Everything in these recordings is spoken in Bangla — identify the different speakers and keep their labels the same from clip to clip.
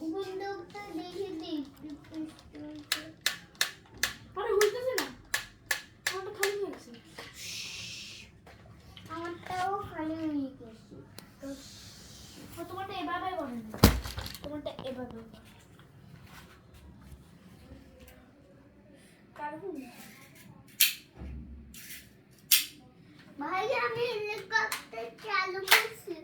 Speaker 1: বন্দুকটা দেখে দিই পিস্তলটা।
Speaker 2: আরে হইতেছে না। আমারটা খালি হয়ে গেছে।
Speaker 1: আমারটাও খালি হয়ে গেছে। তো
Speaker 2: তোমারটা এভাবে বলে না। তোমারটা এভাবে কারণ
Speaker 1: ভাই আমি হেলিকপ্টার চালু করছি।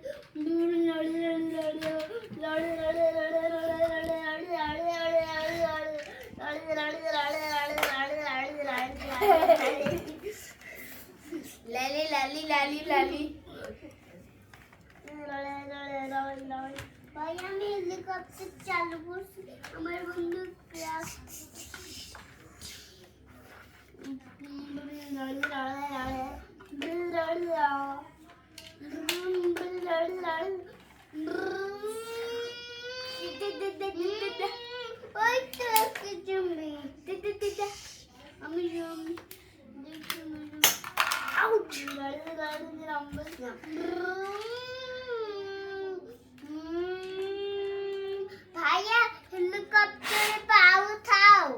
Speaker 2: লালি লালি লালি লালি
Speaker 1: ভাই আমি হেলিকপ্টার চালু করছি আমার বন্ধু ক্রাশ ওই তো কিছু আমি আউট ভাইয়া হেলিকপ্টারে পা উঠাও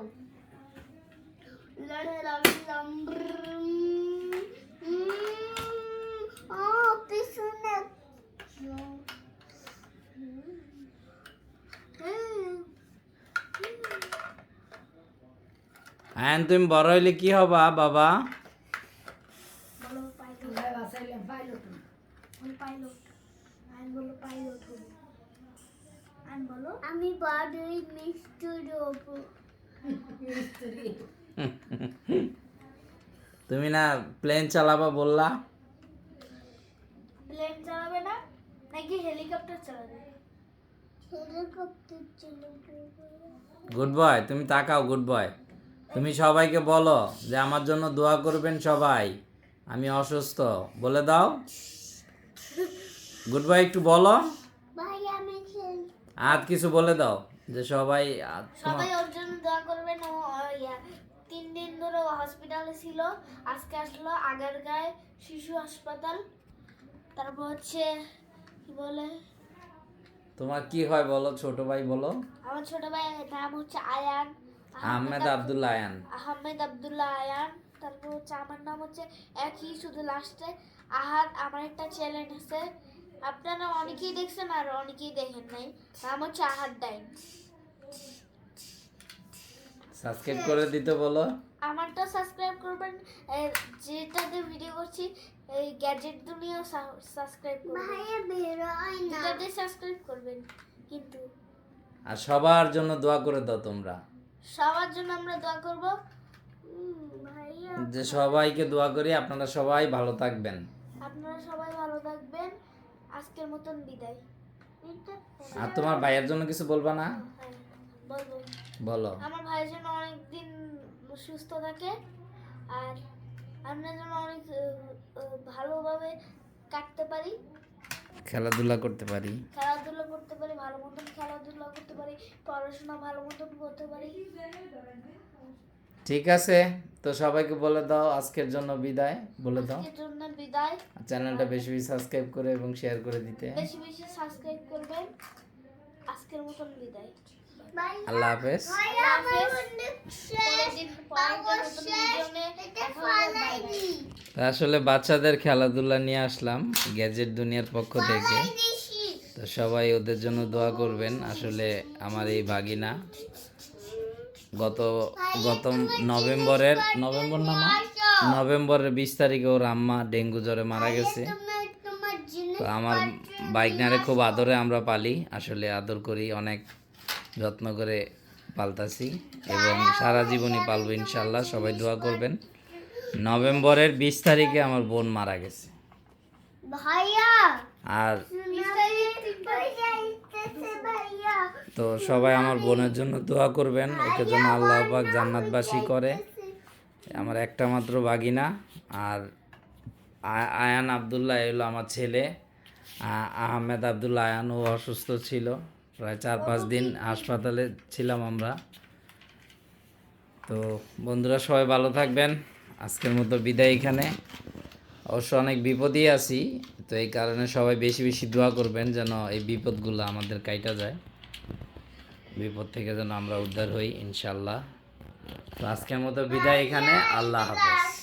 Speaker 1: ও পিছনে
Speaker 3: আয়ন তুমি বড় হইলে কি হবা বাবা?
Speaker 1: আমি বড়ই
Speaker 3: তুমি না প্লেন চালাবা বললা?
Speaker 2: প্লেন চালাবে না? নাকি হেলিকপ্টার চালাবে?
Speaker 1: হেলিকপ্টার চলে
Speaker 3: গুড বয় তুমি তাকাও গুড বয় তুমি সবাইকে বলো যে আমার জন্য দোয়া করবেন সবাই। আমি অসুস্থ। বলে দাও। গুড বয় একটু বলো। আর কিছু বলে দাও যে সবাই
Speaker 2: সবাই ওর জন্য দোয়া করবেন। ও তিন দিন ধরে হসপিটালে ছিল। আজকে আসলো আগারগাঁয় শিশু হাসপাতাল। তারপর হচ্ছে কি বলে?
Speaker 3: তোমার কি হয় বলো? ছোট ভাই বলো।
Speaker 2: আমার ছোট ভাই নাম হচ্ছে আয়ান।
Speaker 3: আহমেদ আব্দুল্লাহ আয়ান।
Speaker 2: আহমেদ আব্দুল্লাহ আয়ান তারপর হচ্ছে আমার নাম হচ্ছে একই শুধু লাস্টে আহার আমার একটা চ্যানেল আছে। আপনারা অনেকেই দেখছেন আর অনেকেই দেখেন নাই। নাম হচ্ছে আহার ডাইন।
Speaker 3: সাবস্ক্রাইব করে দিতে বলো।
Speaker 2: আমারটা সাবস্ক্রাইব করবেন। যেটাতে ভিডিও করছি এই গ্যাজেট দুনিয়া সাবস্ক্রাইব করবেন। সাবস্ক্রাইব করবেন কিন্তু।
Speaker 3: আর সবার জন্য দোয়া করে দাও তোমরা।
Speaker 2: সবার জন্য আমরা দোয়া করব।
Speaker 3: যে সবাইকে দোয়া করি আপনারা সবাই ভালো থাকবেন।
Speaker 2: আপনারা সবাই ভালো থাকবেন। আজকের মতন বিদায়।
Speaker 3: আর তোমার ভাইয়ের জন্য কিছু বলবা না?
Speaker 2: হ্যাঁ বলব।
Speaker 3: বলো।
Speaker 2: আমার ভাইয়ের জন্য অনেক দিন সুস্থ থাকে। আর আমরা যেন অনেক ভালোভাবে কাটতে পারি।
Speaker 3: খেলাধুলা করতে পারি।
Speaker 2: খেলাধুলা করতে পারি ভালো মতন খেলাধুলা করতে পারি পড়াশোনা ভালো মতন করতে পারি।
Speaker 3: ঠিক আছে তো সবাইকে বলে দাও আজকের জন্য বিদায় বলে দাও।
Speaker 2: আজকের জন্য বিদায়।
Speaker 3: চ্যানেলটা বেশি বেশি সাবস্ক্রাইব করে এবং শেয়ার করে দিতে।
Speaker 2: বেশি বেশি সাবস্ক্রাইব করবেন। আজকের মতন বিদায়।
Speaker 3: আল্লাহ হাফেজ।
Speaker 1: আমার
Speaker 2: হাফেজ।
Speaker 3: আসলে বাচ্চাদের খেলাধুলা নিয়ে আসলাম, গ্যাজেট দুনিয়ার পক্ষ থেকে। তো সবাই ওদের জন্য দোয়া করবেন, আসলে আমার এই ভাগিনা গত গত নভেম্বরের, নভেম্বর না? নভেম্বরের বিশ তারিখে ওর আম্মা ডেঙ্গু জ্বরে মারা গেছে। তো আমার বাইকনারে খুব আদরে আমরা পালি, আসলে আদর করি, অনেক যত্ন করে পালতাছি এবং সারা জীবনই পালবো ইনশাল্লাহ সবাই দোয়া করবেন। নভেম্বরের বিশ তারিখে আমার বোন মারা গেছে। আর তো সবাই আমার বোনের জন্য দোয়া করবেন। ওকে যেন আল্লাহ পাক জান্নাতবাসী করে। আমার একটা মাত্র বাগিনা আর আয়ান আবদুল্লাহ এলো আমার ছেলে। আহমেদ আবদুল্লাহ আয়ান ও অসুস্থ ছিল। প্রায় চার পাঁচ দিন হাসপাতালে ছিলাম আমরা। তো বন্ধুরা সবাই ভালো থাকবেন। আজকের মতো বিদায় এখানে। অবশ্য অনেক বিপদই আছি, তো এই কারণে সবাই বেশি বেশি দোয়া করবেন যেন এই বিপদগুলো আমাদের কাইটা যায়। বিপদ থেকে যেন আমরা উদ্ধার হই ইনশাল্লাহ তো আজকের মতো বিদায় এখানে, আল্লাহ হাফেজ।